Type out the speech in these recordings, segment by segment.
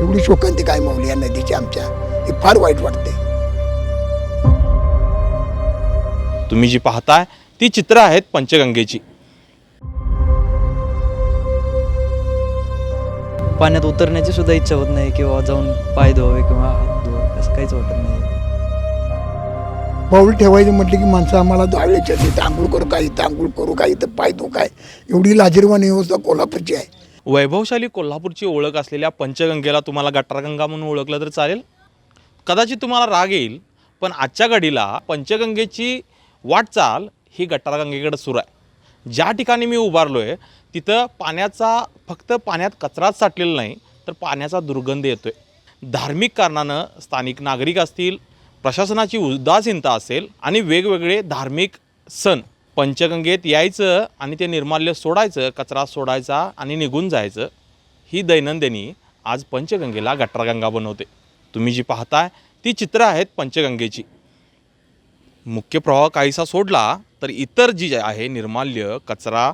एवढी शोकांतिक आहे माऊली या नदीची आमच्या? हे फार वाईट वाटते तुम्ही जी पाहताय ती चित्र आहेत पंचगंगेची. पाण्यात उतरण्याची सुद्धा इच्छा होत नाही किंवा जाऊन पाय धुवावे किंवा हात धुवावे असं काहीच वाटत नाही. पाऊल ठेवायचं म्हटलं की माणसं आम्हाला जाळल्याच्या इथं आंघोळ करू काय इथं आंघोळ करू काय इथं पाय धो काय. एवढी लाजीरवाणी व्यवस्था कोल्हापूरची आहे. वैभवशाली कोल्हापूरची ओळख असलेल्या पंचगंगेला तुम्हाला गटारगंगा म्हणून ओळखलं तर चालेल. कदाचित तुम्हाला राग येईल पण आजच्या घडीला पंचगंगेची वाटचाल ही गटारगंगेकडे सुरू आहे. ज्या ठिकाणी मी उभारलो आहे तिथं पाण्याचा फक्त पाण्यात कचराच साठलेला नाही तर पाण्याचा दुर्गंध येतो आहे धार्मिक कारणानं स्थानिक नागरिक असतील प्रशासनाची उदासीनता असेल आणि वेगवेगळे धार्मिक सण पंचगंगेत यायचं आणि ते निर्माल्य सोडायचं कचरा सोडायचा आणि निघून जायचं ही दैनंदिनी आज पंचगंगेला गटारगंगा बनवते. तुम्ही जी पाहताय ती चित्र आहेत पंचगंगेची. मुख्य प्रवाह काहीसा सोडला तर इतर जी आहे निर्माल्य कचरा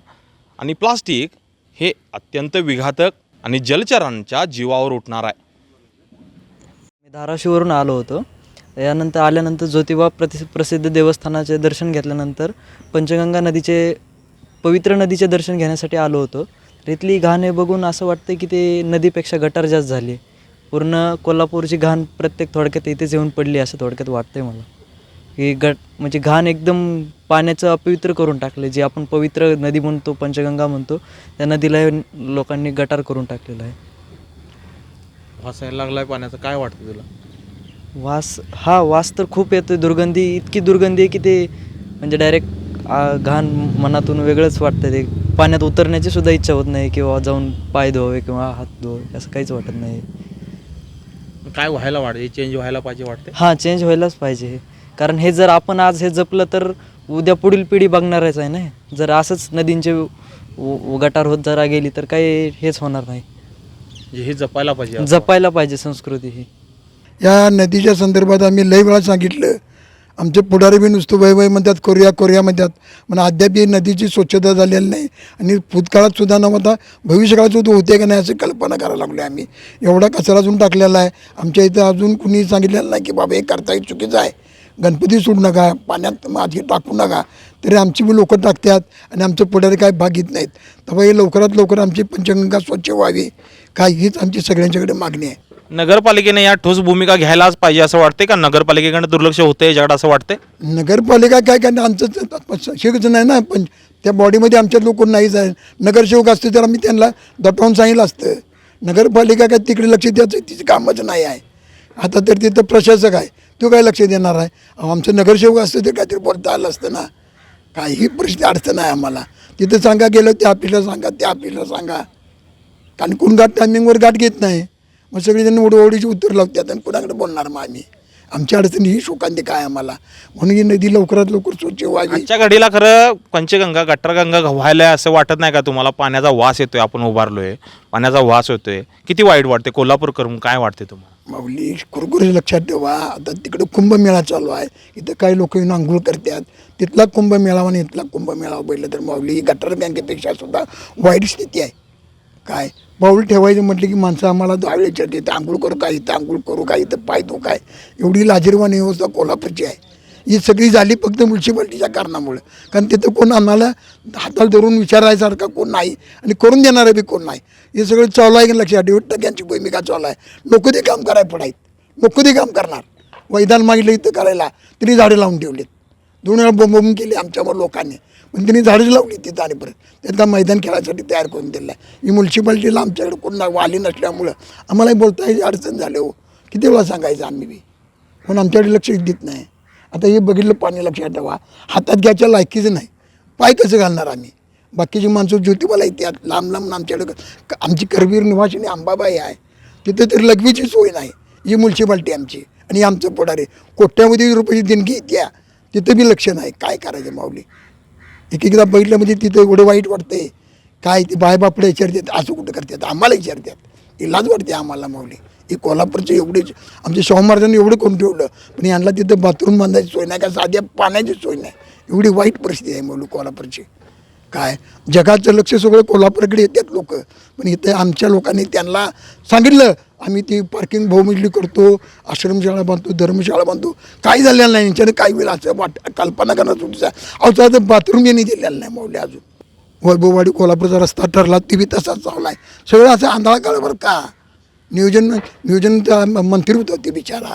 आणि प्लास्टिक हे अत्यंत विघातक आणि जलचरांच्या जीवावर उठणार आहे. मी धाराशिववरून आलो होतो. यानंतर आल्यानंतर ज्योतिबा प्रति प्रसिद्ध देवस्थानाचे दर्शन घेतल्यानंतर पंचगंगा नदीचे पवित्र नदीचे दर्शन घेण्यासाठी आलो होतो. तर इथली घाण हे बघून असं वाटतं की ते नदीपेक्षा गटार जास्त झाली. पूर्ण कोल्हापूरची घाण प्रत्येक थोडक्यात इथेच येऊन पडली असं थोडक्यात वाटतंय मला. की गट म्हणजे घाण एकदम पाण्याचं अपवित्र करून टाकलं जे आपण पवित्र नदी म्हणतो पंचगंगा म्हणतो त्या नदीला लोकांनी गटार करून टाकलेलं आहे. वासायला लागलाय पाण्याचं. काय वाटतं तुला? वास हा वास तर खूप येतो दुर्गंधी इतकी दुर्गंधी आहे की ते म्हणजे डायरेक्ट घाण मनातून वेगळंच वाटतं ते पाण्यात उतरण्याची सुद्धा इच्छा होत नाही किंवा जाऊन पाय धुवावे किंवा हात धुवावे असं काहीच वाटत नाही. काय व्हायला वाटते चेंज व्हायला पाहिजे वाटते हां चेंज व्हायलाच पाहिजे. हे कारण हे जर आपण आज हे जपलं तर उद्या पुढील पिढी बघणारच आहे ना? जर असंच नदींचे गटार होत जरा गेली तर काही हेच होणार नाही. म्हणजे हे जपायला पाहिजे जपायला पाहिजे संस्कृती ही. या नदीच्या संदर्भात आम्ही लई वेळा सांगितलं. आमचे पुढारी बी नुसतं वय वय म्हणतात करूया करूया म्हणतात. पण अद्याप ही नदीची स्वच्छता झालेली नाही. आणि भूतकाळात सुद्धा नव्हता भविष्यकाळात सुद्धा होते का नाही असं कल्पना करायला लागलो आम्ही. एवढा कचरा अजून टाकलेला आहे. आमच्या इथं अजून कुणी सांगितलेलं नाही की बाबा हे करता हे चुकीचं आहे. गणपती सोडू नका. पाण्यात माझी टाकू नका. तरी आमची बी लोकं टाकतात आणि आमचं पुढारी काय भाग घेत नाहीत. तेव्हा हे लवकरात लवकर आमची पंचगंगा स्वच्छ व्हावी. काय हीच आमची सगळ्यांच्याकडे मागणी आहे. नगरपालिकेने या ठोस भूमिका घ्यायलाच पाहिजे असं वाटते का? नगरपालिकेकडे दुर्लक्ष होते याच्याकडे असं वाटते नगरपालिका काय काय आमचं शिकच नाही ना पण त्या बॉडीमध्ये आमच्या लोक नाहीच आहे नगरसेवक असते तर आम्ही त्यांना दटवून सांगितलं असतं. नगरपालिका काय तिकडे लक्ष द्यायचं तिचं कामच नाही आहे. आता तर तिथं प्रशासक आहे. तो काय लक्ष देणार आहे? आमचं नगरसेवक असतं तर काहीतरी बोलता आलं असतं ना. काही परिस्थिती अडचण आहे आम्हाला. तिथं सांगा गेलं त्या आपल्याला सांगा त्या आपल्याला सांगा. कारण कोण गाठ टायमिंगवर गाठ घेत नाही. मग सगळेजण ओढ ओढीची उत्तर लावतात आणि कुणाकडे बोलणार मग आम्ही? आमच्या अडचणी ही शोकांतिक आहे आम्हाला? म्हणून ही नदी लवकरात लवकर स्वच्छ व्हावी. आजच्या घडीला खरं पंचगंगा गटरगंगा व्हायला असं वाटत नाही का तुम्हाला? पाण्याचा वास येतोय आपण उभारलोय. पाण्याचा वास येतोय किती वाईट वाटते कोल्हापूर करून काय वाटते तुम्हाला? माऊली कुरकुरे लक्षात ठेवा. आता तिकडे कुंभमेळा चालू आहे. इथं काही लोक येऊन आंघोळ करतात. तिथला कुंभमेळावा आणि इथला कुंभमेळावा पहिलं तर माऊली ही गटर बँकेपेक्षा सुद्धा वाईट स्थिती आहे. काय? पाऊल ठेवायचं म्हटलं की माणसं आम्हाला जाळल्याच्या इथं आंघोळ करू काय इथं आंघोळ करू काय इथं पाय धो काय. एवढी लाजीरवाणी व्यवस्था कोल्हापूरची आहे. ही सगळी झाली फक्त म्युन्सिपाल्टीच्या कारणामुळं. कारण तिथं कोण आम्हाला हाताला धरून विचारायसारखा कोण नाही आणि करून देणारं बी कोण नाही. हे सगळं चालू आहे की लक्षात ठेव. टक्क्यांची भूमिका चालू आहे. नको ते काम करायला पडायत नको ते काम करणार. वैदान मागितलं इथं करायला. तरी झाडं लावून ठेवलीत. दोन वेळा बोंबोंब केली आमच्यावर लोकांनी. पण त्यांनी झाडं लावली तिथं आणि परत. त्यांना मैदान खेळासाठी तयार करून दिलं आहे ही म्युन्सिपाल्टीला आमच्याकडे कोण वाली नसल्यामुळं आम्हालाही बोलता येईल अडचण झाली हो. किती वेळा सांगायचं आम्ही बी. पण आमच्याकडे लक्ष देत नाही. आता हे बघितलं पाणी लक्षात ठेवा. हातात घ्यायच्या लायकीचं नाही. पाय कसं घालणार आम्ही? बाकीची माणसं ज्योतिबाला येतात लांब लांब आमच्याकडे आमची करवीर निवासिनी अंबाबाई आहे. तिथे तर लघवीची सोय नाही. ही म्युन्सिपाल्टी आमची. आणि आमचं पुढारी. कोट्यावधी रुपयाची देणगी येत्या तिथं बी लक्ष नाही. काय करायचं माऊली? एक एकदा बघितलं म्हणजे तिथं एवढं वाईट वाटतंय. काय ते बायबापडे विचारतात असं कुठं करतात? आम्हाला विचारतात इलाज वाटते आम्हाला माऊली. हे कोल्हापूरचं एवढे आमच्या शाहू महाराजांनी एवढं करून ठेवलं. पण यांना तिथं बाथरूम बांधायची सोय नाही का? साध्या पाण्याची सोय नाही. एवढी वाईट परिस्थिती आहे माऊली कोल्हापूरची. काय? जगाचं लक्ष सगळं कोल्हापूरकडे येतात लोक. पण इथे आमच्या लोकांनी त्यांना सांगितलं आम्ही ती पार्किंग बहुमजली करतो आश्रमशाळा बांधतो धर्मशाळा बांधतो. काही झालेलं नाही यांच्याने काही वेळ असं वाट कल्पना करणं चुकीचं आहे तर बाथरूम यांनी दिलेलं नाही माऊली अजून. वैभववाडी कोल्हापूरचा रस्ता ठरला ती बी तसाच चालला आहे. सगळं असं आंधळा काळ बरं का? नियोजन नियोजन मंत्री होतं ते बिचारा.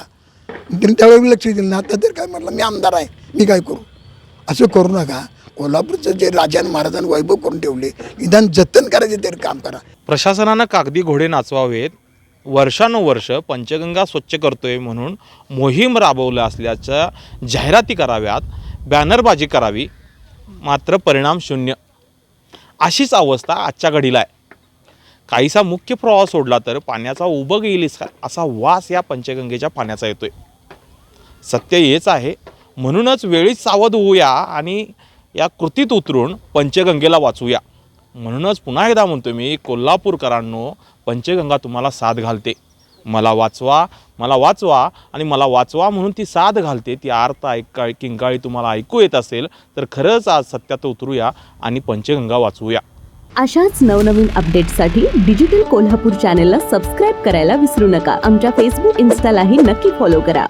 त्यांनी त्यावेळी लक्ष दिलं ना आता तर काय म्हटलं मी आमदार आहे मी काय करू? असं करू नका. कोल्हापूरचं जे राजान महाराजांनी वैभव करून ठेवले निदान जतन करायचे ते काम करा. प्रशासनानं कागदी घोडे नाचवावेत वर्षानुवर्ष पंचगंगा स्वच्छ करतोय म्हणून मोहीम राबवलं असल्याच्या जाहिराती कराव्यात बॅनरबाजी करावी मात्र परिणाम शून्य. अशीच अवस्था आजच्या घडीला आहे. काहीसा मुख्य प्रवाह सोडला तर पाण्याचा उबग येईल असा वास या पंचगंगेच्या पाण्याचा येतोय. सत्य हेच आहे म्हणूनच वेळीच सावध होऊया आणि या कृतीत उतरून पंचगंगेला वाचूया. म्हणूनच पुन्हा एकदा म्हणतो मी कोल्हापूरकरांनो पंचगंगा तुम्हाला साथ घालते. मला वाचवा मला वाचवा आणि मला वाचवा म्हणून ती साथ घालते ती आर्त ऐका किंकाळी तुम्हाला ऐकू येत असेल तर खरंच आज सत्यात उतरूया आणि पंचगंगा वाचवूया. अशाच नवनवीन अपडेट्ससाठी डिजिटल कोल्हापूर चॅनेलला सबस्क्राईब करायला विसरू नका. आमच्या फेसबुक इन्स्टालाही नक्की फॉलो करा.